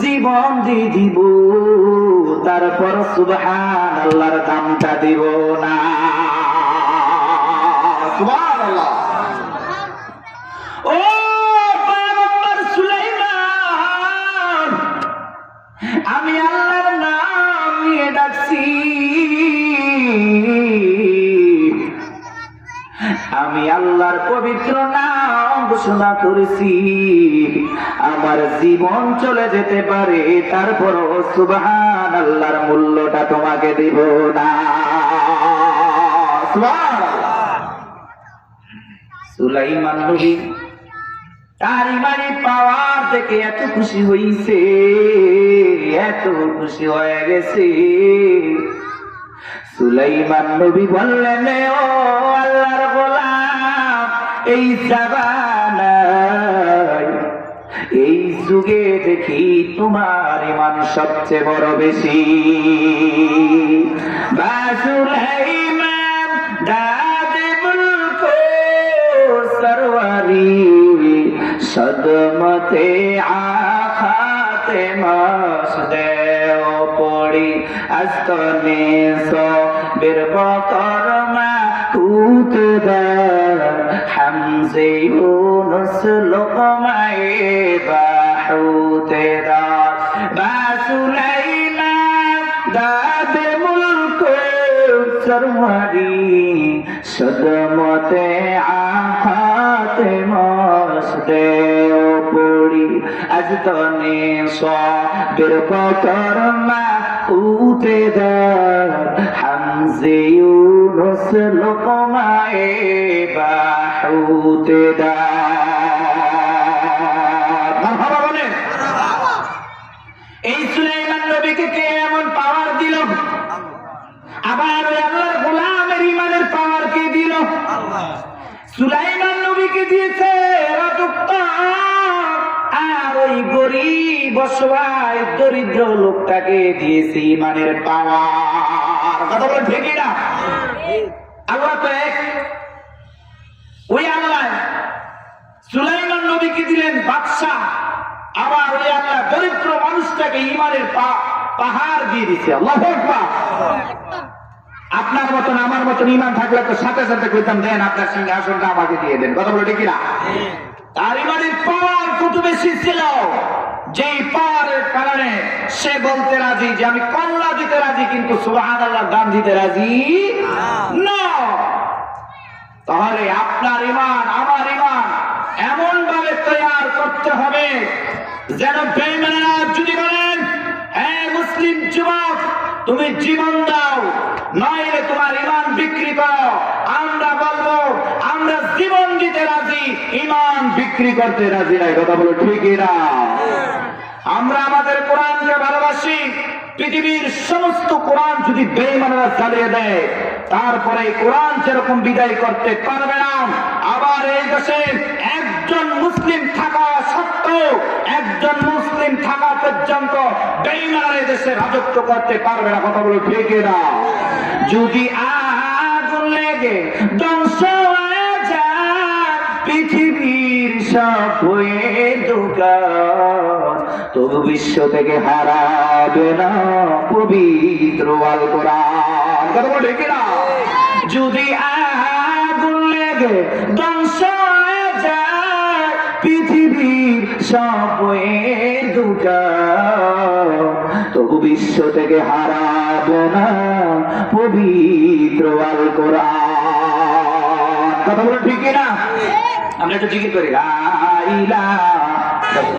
জীবন দিয়ে দিব তারপর সুবহান আল্লাহর দামটা দিব না। ও আমি আল্লাহর আমি আল্লাহর পবিত্র নাম ঘোষণা করেছি। আমার জীবন চলে যেতে পারে, তারপরও সুবহান আল্লাহর মূল্যটা তোমাকে দেব না। সুলাইমান নবী তার ইমানি পাওয়ার থেকে এত খুশি হইছে, এত খুশি হয়ে গেছে। সুলাইমান নবী বললেন ও আল্লাহর গোলাম এই জাবানায় এই যুগে দেখি তোমার ইমান সবচেয়ে বড় বেশি। বা সুলাইমান দাদে মুলকো, সরওয়ারি, সদমতে আখাতে মসদে পড়ি। আস্তনে সো বীরবকর মা কুত ইউনুস লোকমায়ে বাহুতে দা বাসুলাইমান দাদে মুলক সরমারি সদমতে আহাতে মসদে পড়ি। আজ তনে সবের বকর মা উতে দার দার এই সুলাইমান নবীকে কে এমন পাওয়ার দিল? আবার আল্লাহর গোলামের ইমানের পাওয়ার কে দিল? সুলাইমান নবীকে দিয়েছে আর ওই গরিব অসহায় দরিদ্র লোকটাকে দিয়েছে ইমানের পাওয়ার কথা বলে ঠিক না। আল্লাহ তো এক ওই আল্লাহ সুলাইমান নবীকে দিলেন বাদশাহ। আবার ওই আল্লাহ দরিদ্র মানুষটাকে ইমানের পা- পাহাড় দিয়ে দিছে। আল্লাহ আপনার মতন আমার মতন ইমান থাকলে তো সাথে সাথে কইতাম দেন আপনার সিংহাসনটা আমাকে দিয়ে দেন। কথা বলে ঠিক না তার ইমানের পাওয়ার কত বেশি ছিল। যেই পাওয়ারের কারণে সে বলতে রাজি যে আমি কল্লা দিতে রাজি কিন্তু সুবাহান আল্লাহ দিতে রাজি না। তাহলে আপনার ইমান আমার ইমান এমন ভাবে তৈয়ার করতে হবে যেন বেইমানেরা যদি বলেন হ্যাঁ মুসলিম যুবক তুমি জীবন দাও, নইলে তোমার ইমান বিক্রি করো। আমরা বলব, আমরা জীবন দিতে রাজি ইমান বিক্রি করতে রাজি নাই। কথা বলো ঠিকই না আমরা আমাদের কোরআনকে ভালোবাসি। পৃথিবীর সমস্ত কোরআন যদি বেইমানেরা চালিয়ে দেয়, তারপরে কোরআন যেরকম বিদায় করতে পারবে না, আবার এই দেশে একজন মুসলিম থাকা সত্ত্বেও, একজন মুসলিম থাকা পর্যন্ত বেইমান দেশে রাজত্ব করতে পারবে না না যদি আগুন লেগে ধ্বংস হয়ে যায়, পৃথিবীর সব হয়ে তবু বিশ্ব থেকে হারাবে না পবিত্র আল না যদি আগুন লেগে ধ্বংস হয়ে যায়, পৃথিবীর সব বিশ্ব থেকে হারাবো না পবিত্র আল কোরআন। কথা বলো ঠিক না আমরা একটু জিজ্ঞেস করি। লা ইলাহা